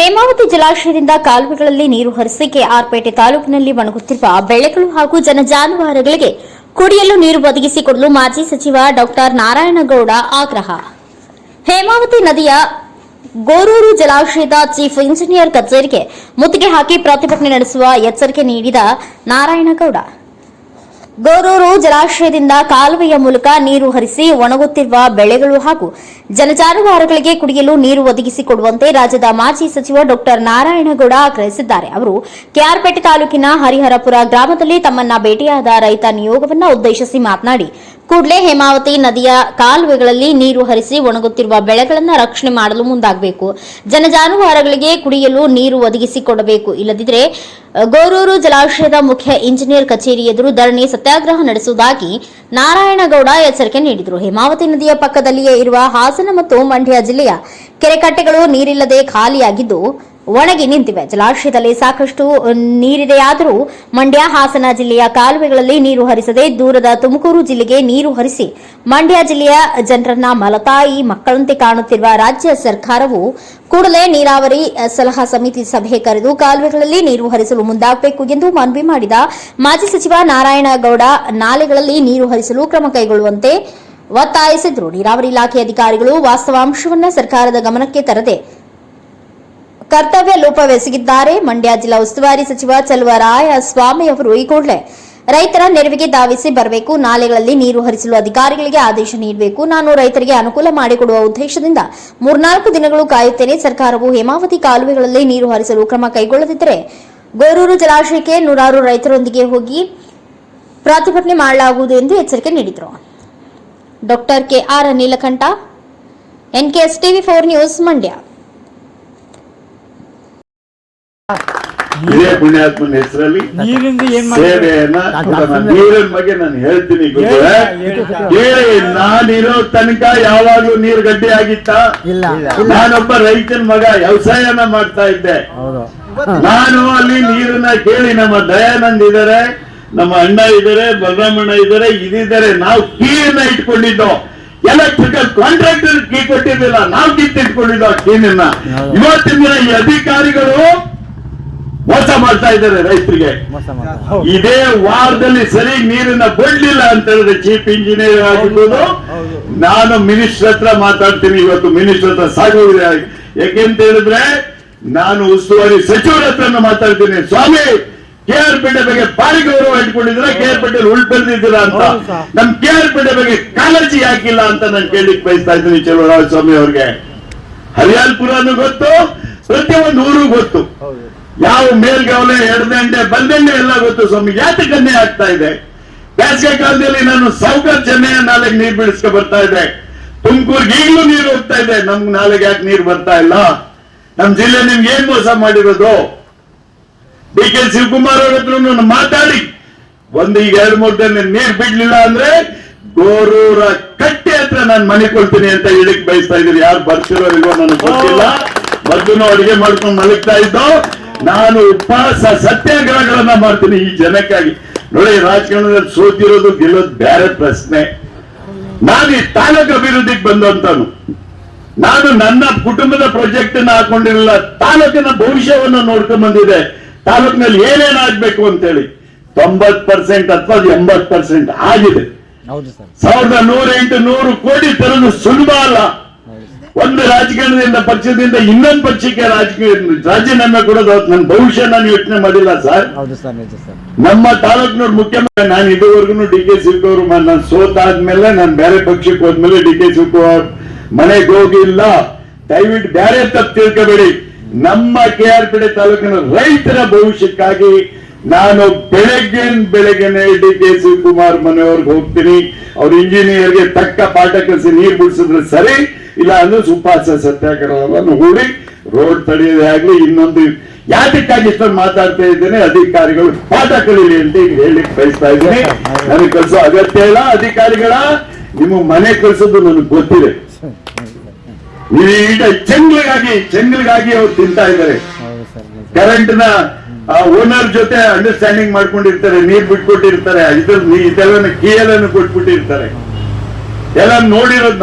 ಹೇಮಾವತಿ ಜಲಾಶಯದಿಂದ ಕಾಲುವೆಗಳಲ್ಲಿ ನೀರು ಹರಿಸಿಕೆ ಆರ್ಪೇಟೆ ತಾಲೂಕಿನಲ್ಲಿ ಒಣಗುತ್ತಿರುವ ಬೆಳೆಗಳು ಹಾಗೂ ಜನಜಾನುವಾರುಗಳಿಗೆ ಕುಡಿಯಲು ನೀರು ಒದಗಿಸಿಕೊಡಲು ಮಾಜಿ ಸಚಿವ ಡಾಕ್ಟರ್ ನಾರಾಯಣಗೌಡ ಆಗ್ರಹ. ಹೇಮಾವತಿ ನದಿಯ ಗೋರೂರು ಜಲಾಶಯದ ಚೀಫ್ ಇಂಜಿನಿಯರ್ ಕಚೇರಿಗೆ ಮುತ್ತಿಗೆ ಹಾಕಿ ಪ್ರತಿಭಟನೆ ನಡೆಸುವ ಎಚ್ಚರಿಕೆ ನೀಡಿದ ನಾರಾಯಣಗೌಡ. ಗೋರೂರು ಜಲಾಶಯದಿಂದ ಕಾಲುವೆಯ ಮೂಲಕ ನೀರು ಹರಿಸಿ ಒಣಗುತ್ತಿರುವ ಬೆಳೆಗಳು ಹಾಗೂ ಜನಜಾನುವಾರುಗಳಿಗೆ ಕುಡಿಯಲು ನೀರು ಒದಗಿಸಿಕೊಡುವಂತೆ ರಾಜ್ಯದ ಮಾಜಿ ಸಚಿವ ಡಾಕ್ಟರ್ ನಾರಾಯಣಗೌಡ ಆಗ್ರಹಿಸಿದ್ದಾರೆ. ಅವರು ಕೆಆರ್ಪೇಟೆ ತಾಲೂಕಿನ ಹರಿಹರಪುರ ಗ್ರಾಮದಲ್ಲಿ ತಮ್ಮನ್ನ ಭೇಟಿಯಾದ ರೈತ ನಿಯೋಗವನ್ನ ಉದ್ದೇಶಿಸಿ ಮಾತನಾಡಿ, ಕೂಡಲೇ ಹೇಮಾವತಿ ನದಿಯ ಕಾಲುವೆಗಳಲ್ಲಿ ನೀರು ಹರಿಸಿ ಒಣಗುತ್ತಿರುವ ಬೆಳೆಗಳನ್ನು ರಕ್ಷಣೆ ಮಾಡಲು ಮುಂದಾಗಬೇಕು. ಜನಜಾನುವಾರುಗಳಿಗೆ ಕುಡಿಯಲು ನೀರು ಒದಗಿಸಿಕೊಡಬೇಕು. ಇಲ್ಲದಿದ್ದರೆ ಗೋರೂರು ಜಲಾಶಯದ ಮುಖ್ಯ ಇಂಜಿನಿಯರ್ ಕಚೇರಿ ಎದುರು ಧರಣಿ ಸತ್ಯಾಗ್ರಹ ನಡೆಸುವುದಾಗಿ ನಾರಾಯಣಗೌಡ ಎಚ್ಚರಿಕೆ ನೀಡಿದರು. ಹೇಮಾವತಿ ನದಿಯ ಪಕ್ಕದಲ್ಲಿಯೇ ಇರುವ ಹಾಸನ ಮತ್ತು ಮಂಡ್ಯ ಜಿಲ್ಲೆಯ ಕೆರೆಕಟ್ಟೆಗಳು ನೀರಿಲ್ಲದೆ ಖಾಲಿಯಾಗಿದ್ದು ಒಣಗಿ ನಿಂತಿವೆ. ಜಲಾಶಯದಲ್ಲಿ ಸಾಕಷ್ಟು ನೀರಿದೆಯಾದರೂ ಮಂಡ್ಯ, ಹಾಸನ ಜಿಲ್ಲೆಯ ಕಾಲುವೆಗಳಲ್ಲಿ ನೀರು ಹರಿಸದೆ ದೂರದ ತುಮಕೂರು ಜಿಲ್ಲೆಗೆ ನೀರು ಹರಿಸಿ ಮಂಡ್ಯ ಜಿಲ್ಲೆಯ ಜನರನ್ನ ಮಲತಾಯಿ ಮಕ್ಕಳಂತೆ ಕಾಣುತ್ತಿರುವ ರಾಜ್ಯ ಸರ್ಕಾರವು ಕೂಡಲೇ ನೀರಾವರಿ ಸಲಹಾ ಸಮಿತಿ ಸಭೆ ಕರೆದು ಕಾಲುವೆಗಳಲ್ಲಿ ನೀರು ಹರಿಸಲು ಮುಂದಾಗಬೇಕು ಎಂದು ಮನವಿ ಮಾಡಿದ ಮಾಜಿ ಸಚಿವ ನಾರಾಯಣಗೌಡ. ನಾಲೆಗಳಲ್ಲಿ ನೀರು ಹರಿಸಲು ಕ್ರಮ ಕೈಗೊಳ್ಳುವಂತೆ ಒತ್ತಾಯಿಸಿದರು. ನೀರಾವರಿ ಇಲಾಖೆ ಅಧಿಕಾರಿಗಳು ವಾಸ್ತವಾಂಶವನ್ನು ಸರ್ಕಾರದ ಗಮನಕ್ಕೆ ತರದೆ ಕರ್ತವ್ಯ ಲೋಪವೆಸಗಿದ್ದಾರೆ ಮಂಡ್ಯ ಜಿಲ್ಲಾ ಉಸ್ತುವಾರಿ ಸಚಿವ ಚಲುವರಾಯ ಸ್ವಾಮಿ ಅವರು ಈ ಕೂಡಲೇ ರೈತರ ನೆರವಿಗೆ ಧಾವಿಸಿ ಬರಬೇಕು. ನಾಲೆಗಳಲ್ಲಿ ನೀರು ಹರಿಸಲು ಅಧಿಕಾರಿಗಳಿಗೆ ಆದೇಶ ನೀಡಬೇಕು. ನಾನು ರೈತರಿಗೆ ಅನುಕೂಲ ಮಾಡಿಕೊಡುವ ಉದ್ದೇಶದಿಂದ ಮೂರ್ನಾಲ್ಕು ದಿನಗಳು ಕಾಯುತ್ತೇನೆ. ಸರ್ಕಾರವು ಹೇಮಾವತಿ ಕಾಲುವೆಗಳಲ್ಲಿ ನೀರು ಹರಿಸಲು ಕ್ರಮ ಕೈಗೊಳ್ಳದಿದ್ದರೆ ಗೋರೂರು ಜಲಾಶಯಕ್ಕೆ ನೂರಾರು ರೈತರೊಂದಿಗೆ ಹೋಗಿ ಪ್ರತಿಭಟನೆ ಮಾಡಲಾಗುವುದು ಎಂದು ಎಚ್ಚರಿಕೆ ನೀಡಿದರು. Doctor KR Neelakantha NKS TV four news, Mandya. ಇದೇ ಪುಣ್ಯಾತ್ಮನ ಹೆಸರಲ್ಲಿ ನೀರಿಂದ ಏನ್ ಸೇವೆಯನ್ನ. ನೀರಿನ ಬಗ್ಗೆ ನಾನು ಹೇಳ್ತೀನಿ. ಕೇಳಿ ನಾನಿರೋ ತನಕ ಯಾವಾಗ್ಲೂ ನೀರು ಗಡ್ಡೆ ಆಗಿತ್ತ? ನಾನೊಬ್ಬ ರೈತನ ಮಗ ವ್ಯವಸಾಯನ ಮಾಡ್ತಾ ಇದ್ದೆ. ಹೌದು. ನಾನು ಅಲ್ಲಿ ನೀರನ್ನ ಕೇಳಿ ನಮ್ಮ ದಯಾನಂದ್ ಇದಾರೆ ನಮ್ಮ ಅಣ್ಣ ಇದಾರೆ ಬಲರಾಮಣ್ಣ ಇದಾರೆ ಇದಿದ್ದಾರೆ ನಾವು ಕೀನ ಇಟ್ಕೊಂಡಿದ್ದೋ. ಎಲೆಕ್ಟ್ರಿಕಲ್ ಕಾಂಟ್ರಾಕ್ಟರ್ ಕೀ ಕೊಟ್ಟಿದ್ದಿಲ್ಲ ನಾವು ಕಿತ್ತಿಟ್ಕೊಂಡಿದ್ದೋ ಕೀನನ್ನ ಇವತ್ತಿನ ದಿನ ಈ ಅಧಿಕಾರಿಗಳು ಮೋಸ ಮಾಡ್ತಾ ಇದ್ದಾರೆ ರೈತರಿಗೆ. ಇದೇ ವಾರದಲ್ಲಿ ಸರಿ ನೀರನ್ನ ಬಿಡ್ಲಿಲ್ಲ ಅಂತ ಹೇಳಿದ್ರೆ ಚೀಫ್ ಇಂಜಿನಿಯರ್ ಆಗಿರ್ಬೋದು. ನಾನು ಮಿನಿಸ್ಟರ್ ಹತ್ರ ಮಾತಾಡ್ತೀನಿ ಇವತ್ತು ಮಿನಿಸ್ಟರ್ ಹತ್ರ ಸಾಗೋಗಿದೆ ಯಾಕೆಂತ ಹೇಳಿದ್ರೆ ನಾನು ಉಸ್ತುವಾರಿ ಸಚಿವರ ಹತ್ರ ಮಾತಾಡ್ತೀನಿ. ಸ್ವಾಮಿ ಕೆ ಆರ್ ಪೇಟೆ ಬಗ್ಗೆ ಭಾರಿ ಗೌರವ ಇಟ್ಕೊಂಡಿದ್ರ ಕೆ ಆರ್ ಪೇಟೆ ಉಳ್ಬೆಳ್ದಿದ್ದೀರಾ ಅಂತ. ನಮ್ ಕೆ ಆರ್ ಪೇಟೆ ಬಗ್ಗೆ ಕಾಳಜಿ ಯಾಕಿಲ್ಲ ಅಂತ ನಾನು ಕೇಳಿಕ್ ಬಯಸ್ತಾ ಇದ್ದೀನಿ ಚಲುವರಾಜ ಸ್ವಾಮಿ ಅವ್ರಿಗೆ. ಹರಿಯಾಲ್ಪುರನು ಗೊತ್ತು ಪ್ರತಿಯೊಂದು ಊರು ಗೊತ್ತು. ಯಾವ ಮೇಲ್ಗವಲೆ ಎಡದಂಡೆ ಬಂದಂಡೆ ಎಲ್ಲ ಗೊತ್ತು ಸ್ವಾಮಿ. ಯಾಕೆ ಕನ್ನೆ ಆಗ್ತಾ ಇದೆ? ಬೇಸಿಗೆ ಕಾಲದಲ್ಲಿ ನಾನು ಸೌಕರ್ ಚೆನ್ನೈ ನಾಲೆಗೆ ನೀರು ಬಿಡಿಸ್ಕೊ ಬರ್ತಾ ಇದ್ದೆ. ತುಮಕೂರ್ಗೆ ಈಗಲೂ ನೀರು ಹೋಗ್ತಾ ಇದೆ. ನಮ್ ನಾಲೆಗೆ ಯಾಕೆ ನೀರು ಬರ್ತಾ ಇಲ್ಲ? ನಮ್ ಜಿಲ್ಲೆ ನಿಮ್ಗೆ ಏನ್ ಮೋಸ ಮಾಡಿರೋದು? ಡಿ ಕೆ ಶಿವಕುಮಾರ್ ಅವ್ರ ಹತ್ರ ಮಾತಾಡಿ. ಒಂದು ಈಗ ಎರಡು ಮೂರು ದಿನ ನೀರ್ ಬಿಡ್ಲಿಲ್ಲ ಅಂದ್ರೆ ಗೋರೂರ ಕಟ್ಟೆ ಹತ್ರ ನಾನು ಮನೆ ಕೊಡ್ತೀನಿ ಅಂತ ಹೇಳಿಕ್ ಬಯಸ್ತಾ ಇದ್ದೀರಿ ಯಾರು ಬರ್ತಿರೋ ಇಲ್ವೋ ನನಗೆ ಗೊತ್ತಿಲ್ಲ. ಮದ್ದು ಅಡಿಗೆ ಮಾಡ್ಕೊಂಡು ಮಲಗ್ತಾ ಇದ್ದೋ ನಾನು ಉಪವಾಸ ಸತ್ಯಾಗ್ರಹಗಳನ್ನ ಮಾಡ್ತೀನಿ ಈ ಜನಕ್ಕಾಗಿ. ನೋಡಿ ರಾಜಕಾರಣದಲ್ಲಿ ಸೋತಿರೋದು ಗೆಲ್ಲೋದು ಬೇರೆ ಪ್ರಶ್ನೆ. ನಾನು ಈ ತಾಲೂಕು ಅಭಿವೃದ್ಧಿಗೆ ಬಂದಂತಾನು ನಾನು ನನ್ನ ಕುಟುಂಬದ ಪ್ರಾಜೆಕ್ಟ್ ಅನ್ನ ಹಾಕೊಂಡಿರಲಿಲ್ಲ. ತಾಲೂಕಿನ ಭವಿಷ್ಯವನ್ನ ನೋಡ್ಕೊಂಡ್ ಬಂದಿದೆ ತಾಲೂಕಿನಲ್ಲಿ ಏನೇನಾಗ್ಬೇಕು ಅಂತೇಳಿ. ತೊಂಬತ್ ಪರ್ಸೆಂಟ್ ಅಥವಾ ಎಂಬತ್ ಪರ್ಸೆಂಟ್ ಆಗಿದೆ. ಸಾವಿರದ ನೂರ ಎಂಟು ನೂರು ಕೋಟಿ ತರೋದು ಸುಲಭ ಅಲ್ಲ. ಒಂದು ರಾಜಕಾರಣದಿಂದ ಪಕ್ಷದಿಂದ ಇನ್ನೊಂದು ಪಕ್ಷಕ್ಕೆ ರಾಜಕೀಯ ರಾಜೀನಾಮೆ ಕೊಡೋದು ನನ್ನ ಭವಿಷ್ಯ ನಾನು ಯೋಚನೆ ಮಾಡಿಲ್ಲ ಸರ್. ನಮ್ಮ ತಾಲೂಕಿನವ್ರು ಮುಖ್ಯಮಂತ್ರಿ ನಾನು ಇದುವರೆಗೂ ಡಿ ಕೆ ಶಿವಕುಮಾರ್ ನಾನು ಸೋತಾದ್ಮೇಲೆ ನಾನು ಬೇರೆ ಪಕ್ಷಕ್ಕೆ ಹೋದ್ಮೇಲೆ ಡಿ ಕೆ ಶಿವಕುಮಾರ್ ಮನೆಗೆ ಹೋಗಿಲ್ಲ. ದಯವಿಟ್ಟು ಬೇರೆ ತಪ್ಪು ತಿಳ್ಕೋಬೇಡಿ. ನಮ್ಮ ಕೆ ಆರ್ ಪೇಟೆ ತಾಲೂಕಿನ ರೈತರ ಭವಿಷ್ಯಕ್ಕಾಗಿ ನಾನು ಬೆಳಗ್ಗೆ ಬೆಳಗ್ಗೆನೆ ಡಿ ಕೆ ಶಿವಕುಮಾರ್ ಮನೆಯವ್ರಿಗೆ ಹೋಗ್ತೀನಿ. ಅವ್ರ ಇಂಜಿನಿಯರ್ಗೆ ತಕ್ಕ ಪಾಠ ಕಲಿಸಿ ನೀರು ಬಿಡಿಸಿದ್ರೆ ಸರಿ. ಇಲ್ಲ ಅಂದ್ರೆ ಉಪವಾಸ ಸತ್ಯಾಗ್ರಹವನ್ನು ಹೂಡಿ ರೋಡ್ ತಡೆಯದೇ ಆಗ್ಲಿ ಇನ್ನೊಂದು ಯಾತಕ್ಕಾಗಿ ಇಷ್ಟೊಂದು ಮಾತಾಡ್ತಾ ಇದ್ದೇನೆ ಅಧಿಕಾರಿಗಳು ಪಾಠ ಕಲೀಲಿ ಅಂತ ಈಗ ಹೇಳಿಕ್ ಬಯಸ್ತಾ ಇದ್ದೀನಿ. ನನಗೆ ಕಲಿಸೋ ಅಗತ್ಯ ಇಲ್ಲ. ಅಧಿಕಾರಿಗಳ ನಿಮ್ಮ ಮನೆ ಕಲಿಸೋದು ನನಗೆ ಗೊತ್ತಿದೆ. ಈಗ ಚೆಂಗ್ಲಿಗಾಗಿ ಚೆಂಗ್ಲಿಗಾಗಿ ಅವ್ರು ತಿಂತಾ ಇದ್ದಾರೆ. ಕರೆಂಟ್ನ ಓನರ್ ಜೊತೆ ಅಂಡರ್ಸ್ಟ್ಯಾಂಡಿಂಗ್ ಮಾಡ್ಕೊಂಡಿರ್ತಾರೆ ನೀರ್ ಬಿಟ್ಕೊಟ್ಟಿರ್ತಾರೆ ಇದ್ರ ಇದೆಲ್ಲ ಕೀಯಲನ್ನು ಕೊಟ್ಬಿಟ್ಟಿರ್ತಾರೆ. ಎಲ್ಲ ನೋಡಿರೋದ್